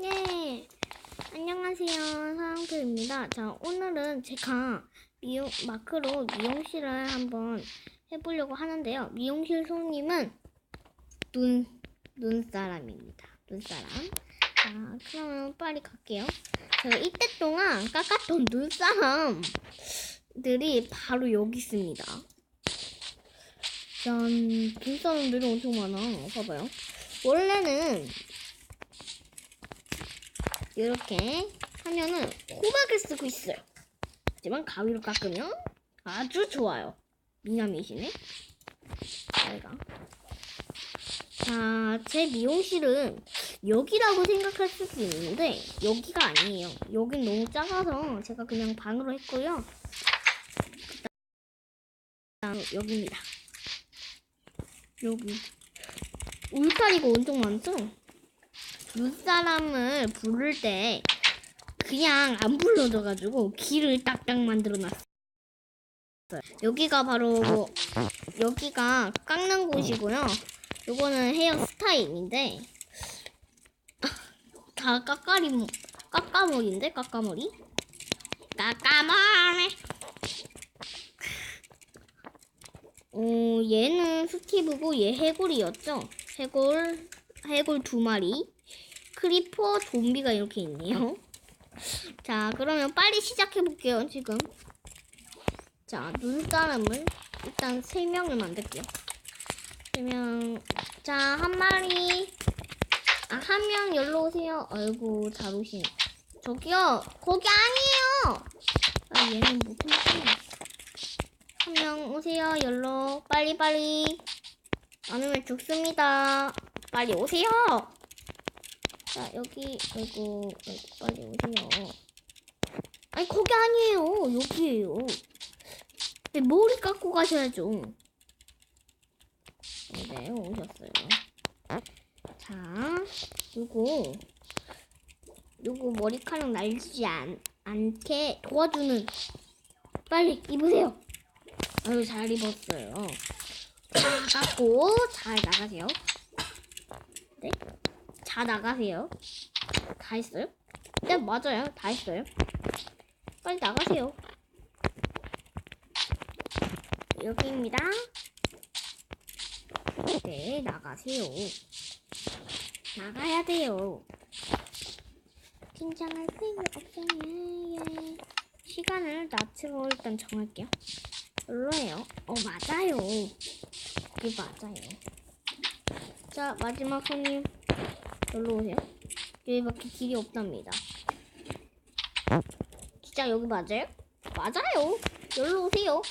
네. 안녕하세요. 사랑표입니다. 자, 오늘은 제가 미용, 마크로 미용실을 한번 해보려고 하는데요. 미용실 손님은 눈, 눈사람입니다. 눈사람. 자, 그러면 빨리 갈게요. 제가 이때 동안 깎았던 눈사람들이 바로 여기 있습니다. 짠, 눈사람들이 엄청 많아. 봐봐요. 원래는 이렇게 하면은 호박을 쓰고 있어요. 하지만 가위로 깎으면 아주 좋아요. 미남이시네. 제가. 자, 제 미용실은 여기라고 생각할 수도 있는데 여기가 아니에요. 여긴 너무 작아서 제가 그냥 방으로 했고요. 그다음 여기입니다. 여기 울타리가 엄청 많죠? 눈사람을 부를 때 그냥 안 불러줘가지고 길을 딱딱 만들어놨어요. 여기가 바로 여기가 깎는 곳이고요. 요거는 헤어 스타일인데 다 까까리 까까머리인데 까까머리 까까머리. 어 얘는 스티브고 얘 해골이었죠. 해골 해골 두 마리. 크리퍼 좀비가 이렇게 있네요. 자, 그러면 빨리 시작해 볼게요, 지금. 자, 눈사람을 일단 세 명을 만들게요. 세 명. 자, 한 마리. 아, 한 명 열로 오세요. 아이고, 잘 오시네. 저기요, 거기 아니에요. 아, 얘는 무슨 소리야. 한명 오세요, 열로. 빨리, 빨리. 안 오면 죽습니다. 빨리 오세요. 자 여기 아이고 아이고 빨리 오세요. 아니 거기 아니에요 여기에요. 네, 머리 깎고 가셔야죠. 네 오셨어요. 자 요거 요거 머리카락 날지 않, 않게 도와주는 빨리 입으세요. 아유 잘 입었어요. 자 깎고 잘 나가세요. 네. 다 나가세요. 다 했어요? 네, 맞아요. 다 했어요. 빨리 나가세요. 여기입니다. 네, 나가세요. 나가야 돼요. 긴장할 필요 없어요. 예. 시간을 낮추고 일단 정할게요. 별로예요. 어, 맞아요. 이게 맞아요. 자, 마지막 손님. 여기로 오세요. 여기밖에 길이 없답니다. 진짜 여기 맞아요? 맞아요. 여기로 오세요.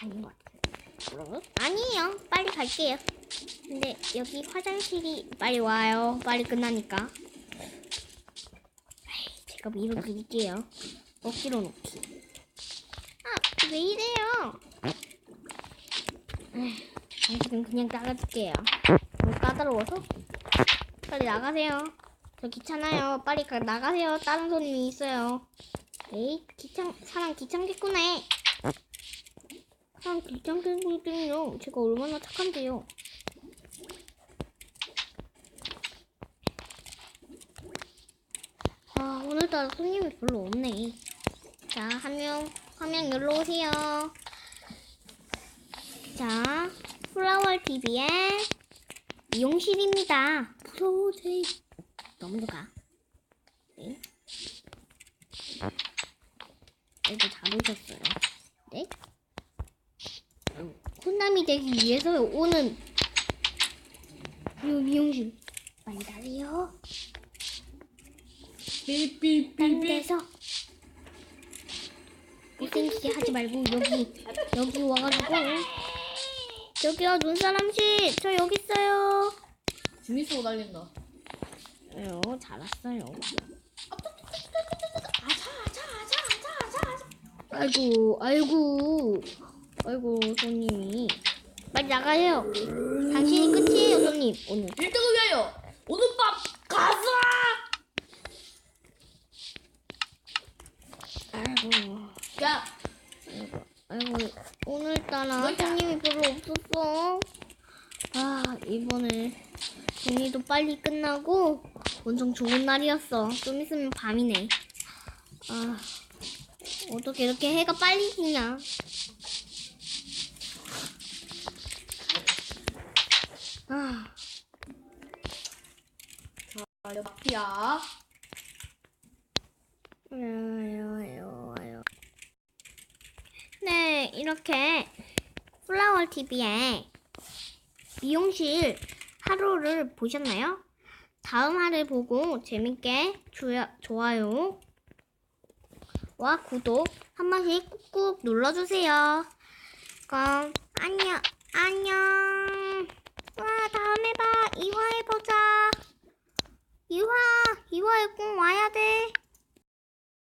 아닌 것 같아요. 아니에요. 빨리 갈게요. 근데 여기 화장실이 빨리 와요. 빨리 끝나니까. 제가 밀어 드릴게요. 억지로 놓기. 아, 왜 이래요? 에이, 당신은 그냥 나가줄게요. 너무 까다로워서? 빨리 나가세요. 저 귀찮아요. 빨리 가, 나가세요. 다른 손님이 있어요. 에이, 귀찮, 사람 귀찮겠구나. 사람 귀찮겠군요. 제가 얼마나 착한데요. 아, 오늘따라 손님이 별로 없네. 자, 한 명, 한명 열로 오세요. 자, 플라워 TV의 미용실입니다. 무서워지. 너무 가. 네. 이거 잘 오셨어요. 네. 혼남이 되기 위해서 오는 이 미용실 빨리 가세요. 딴 데서 못생기게 하지 말고 여기 여기 와가지고 저기요 눈사람 씨, 저 여기 있어요. 주민수고 달린다 요, 잘 왔어요. 아자 아자 아자 아자 아자 아자 아이고, 아이고, 아이고 손님이 빨리 나가요. 당신이 끝이에요, 손님 오늘. 1등을 위하여 오늘 밤 가자 아이고, 야 아이고 오늘따라 뭐야? 손님이 별로 없었어. 아 이번에 정리도 빨리 끝나고 엄청 좋은 날이었어. 좀 있으면 밤이네. 아, 어떻게 이렇게 해가 빨리 지냐? 아, 자, 아유. 네, 이렇게 플라워 TV에 미용실 하루를 보셨나요? 다음 화를 보고 재밌게 좋아, 좋아요 와 구독 한 번씩 꾹꾹 눌러주세요. 그럼 안녕.